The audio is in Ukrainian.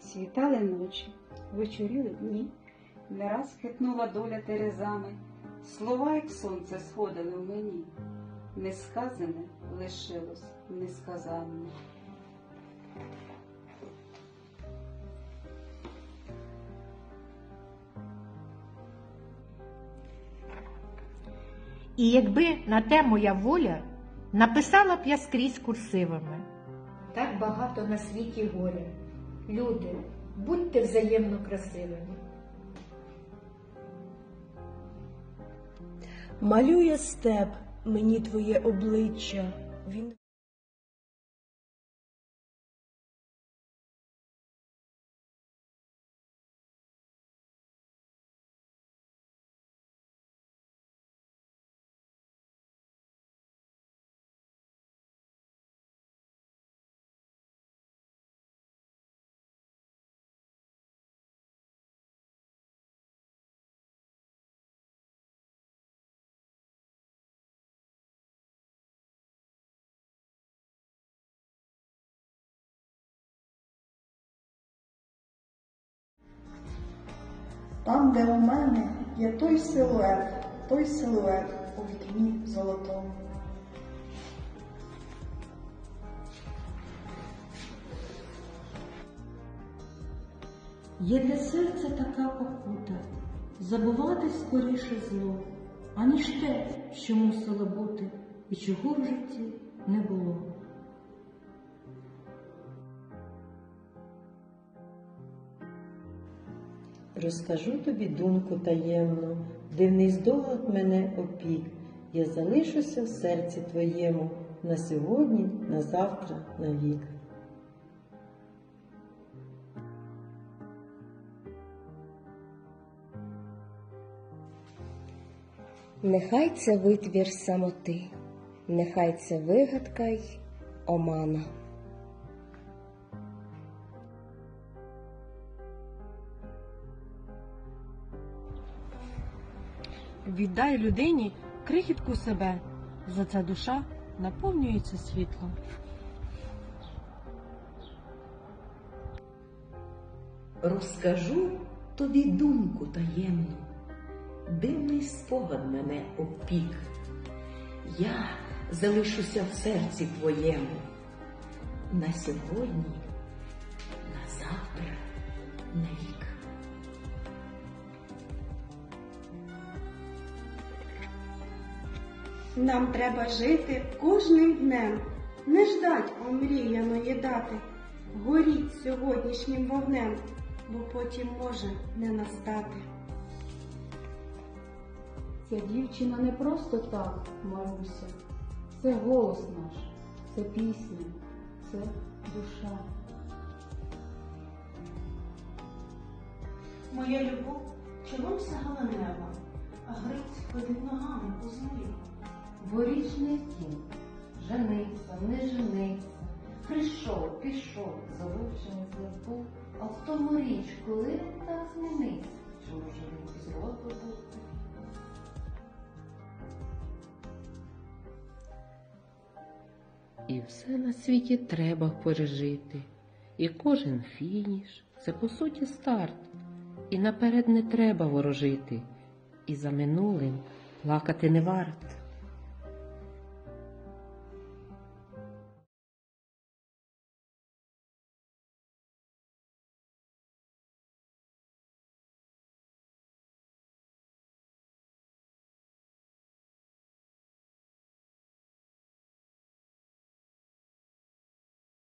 Світали ночі, вечоріли дні, не раз хитнула доля терезами, слова, як сонце, сходили в мені, несказане лишилось несказанне. І якби на те моя воля, написала б я скрізь курсивами. Так багато на світі горя. Люди, будьте взаємно красивими. Малює степ мені твоє обличчя. Він Там, де у мене є той силует, той силует у вікні золотому. Є для серця така покута забувати скоріше зло, аніж те, що мусило бути, і чого в житті не було. Розкажу тобі думку таємну, дивний здогад мене опік. Я залишуся в серці твоєму на сьогодні, на завтра, на вік. нехай це витвір самоти, нехай це вигадка й омана. Віддай людині крихітку себе, за це душа наповнюється світлом. Розкажу тобі думку таємну, дивний спогад мене опік. Я залишуся в серці твоєму на сьогодні, на завтра, на вік. Нам треба жити кожним днем, не ждать омріяної дати. Горіть сьогоднішнім вогнем, бо потім може не настати. Ця дівчина не просто так, Маруся. Це голос наш, це пісня, це душа. Моя любов чолом сягала неба, а Гриць ходить ногами по землі. Дворічний тінь, жениться, не жениться, прийшов, пішов, заручений забув, а в тому річ, коли він так чи може він із роду був? І все на світі треба пережити. І кожен фініш це по суті старт. І наперед не треба ворожити. І за минулим плакати не варт.